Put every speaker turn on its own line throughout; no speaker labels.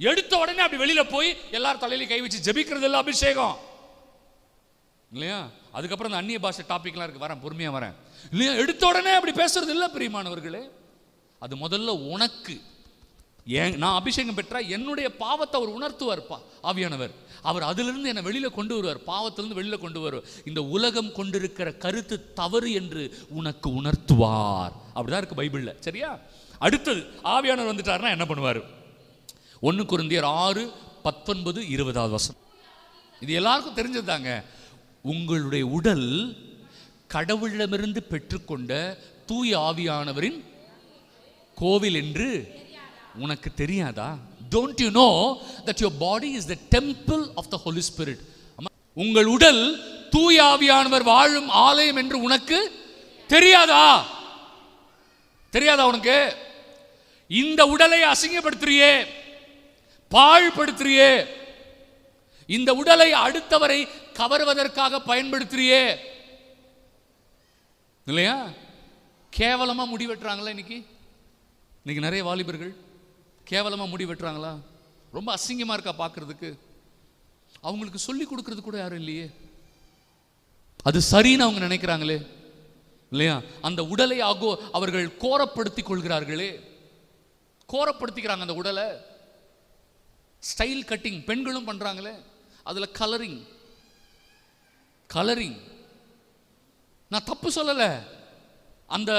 எடுத்த உடனே அப்படி வெளியில போய் எல்லார் தலையிலையும் கை வச்சு ஜெபிக்கிறது இல்லை அபிஷேகம். இல்லையா? அதுக்கப்புறம் இந்த அந்நிய பாஷை டாபிக்லாம் இருக்கு. வரேன் பொறுமையா வரேன். இல்லையா? எடுத்த உடனே அப்படி பேசுறது இல்லை பிரியமானவர்களே. அது முதல்ல உனக்கு. ஏன் நான் அபிஷேகம் பெற்றா என்னுடைய பாவத்தை அவர் உணர்த்துவார்ப்பா ஆவியானவர். அவர் அதிலிருந்து என்னை வெளியில கொண்டு வருவார். பாவத்திலிருந்து வெளியில கொண்டு வருவார். இந்த உலகம் கொண்டிருக்கிற கருத்து தவறு என்று உனக்கு உணர்த்துவார். அப்படிதான் இருக்கு பைபிள்ல. சரியா? அடுத்தது ஆவியானவர் வந்துட்டாருன்னா என்ன பண்ணுவார்? ஒன்று குருந்தியர் ஆறு பத்தொன்பது இருபதாவது வசனம். இது எல்லாருக்கும் தெரிஞ்சதுதாங்க. உங்களுடைய உடல் கடவுளிடமிருந்து பெற்றுக்கொண்ட தூய ஆவியானவரின் கோவில் என்று உனக்கு தெரியாதா? Don't you know that your body is the temple of the holy spirit உங்கள் உடல் தூய ஆவியானவர் வாழும் ஆலயம் என்று உனக்கு தெரியாதா? தெரியாதா உனக்கு? இந்த உடலை அசிங்கப்படுத்துறியே. பாழ்படுத்துறியே. இந்த உடலை அடுத்தவரை கவர்வதற்காக பயன்படுத்துறியே. இல்லையா? கேவலமா முடி வெட்டுறாங்களா இன்னைக்கு? இன்னைக்கு நிறைய வாலிபர்கள் கேவலமா முடி வெட்டுறாங்களா? ரொம்ப அசிங்கமா இருக்கா பார்க்கறதுக்கு அவங்களுக்கு சொல்லி கொடுக்கறது கூட யாரும் இல்லையே. அது சரின்னு அவங்க நினைக்கிறாங்களே. இல்லையா? அந்த உடலை ஆகோ அவர்கள் கோரப்படுத்திக் கொள்கிறார்களே. கோரப்படுத்திக்கிறாங்க அந்த உடலை. ஸ்டைல் கட்டிங் பெண்களும் பண்ணுறாங்களே அதில் கலரிங் கலரிங் நான் தப்பு சொல்லலை. அந்த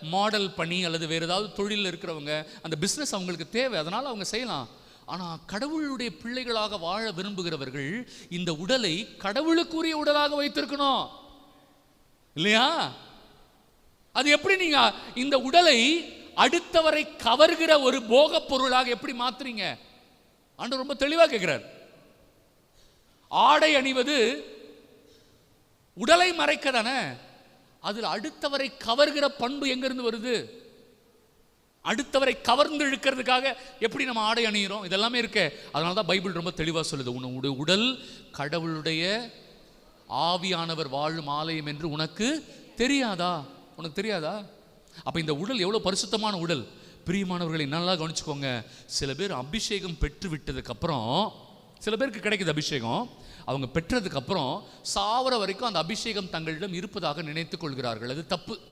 மாடல் பணி அல்லது வேறு ஏதாவது தொழிலில் இருக்கிறவங்க அந்த பிஸ்னஸ் அவங்களுக்கு தேவை அதனால் அவங்க செய்யலாம். ஆனால் கடவுளுடைய பிள்ளைகளாக வாழ விரும்புகிறவர்கள் இந்த உடலை கடவுளுக்குரிய உடலாக வைத்திருக்கணும். இல்லையா? அது எப்படி நீங்க இந்த உடலை அடுத்தவரை கவர்கிற ஒரு போகப் பொருளாக எப்படி மாத்துறீங்க? ஆண்டு ரொம்ப தெளிவாக கேட்கிறார் ஆடை அணிவது உடலை மறைக்க தானே அதில் அடுத்தவரை கவர்கிற பண்பு எங்கிருந்து வருது? அடுத்தவரை கவர்ந்து இழுக்கிறதுக்காக எப்படி நம்ம ஆடை அணிகிறோம் இதெல்லாமே இருக்கே. அதனால தான் பைபிள் ரொம்ப தெளிவாக சொல்லுது. உன்னுடைய உடல் கடவுளுடைய ஆவியானவர் வாழும் ஆலயம் என்று உனக்கு தெரியாதா? உனக்கு தெரியாதா? அப்போ இந்த உடல் எவ்வளோ பரிசுத்தமான உடல்? பிரியமானவர்களை நல்லா கவனிச்சுக்கோங்க. சில பேர் அபிஷேகம் பெற்று விட்டதுக்கப்புறம் சில பேருக்கு கிடைக்குது அபிஷேகம். அவங்க பெற்றதுக்கப்புறம் சாவர வரைக்கும் அந்த அபிஷேகம் தங்களிடம் இருப்பதாக நினைத்து கொள்கிறார்கள். அது தப்பு.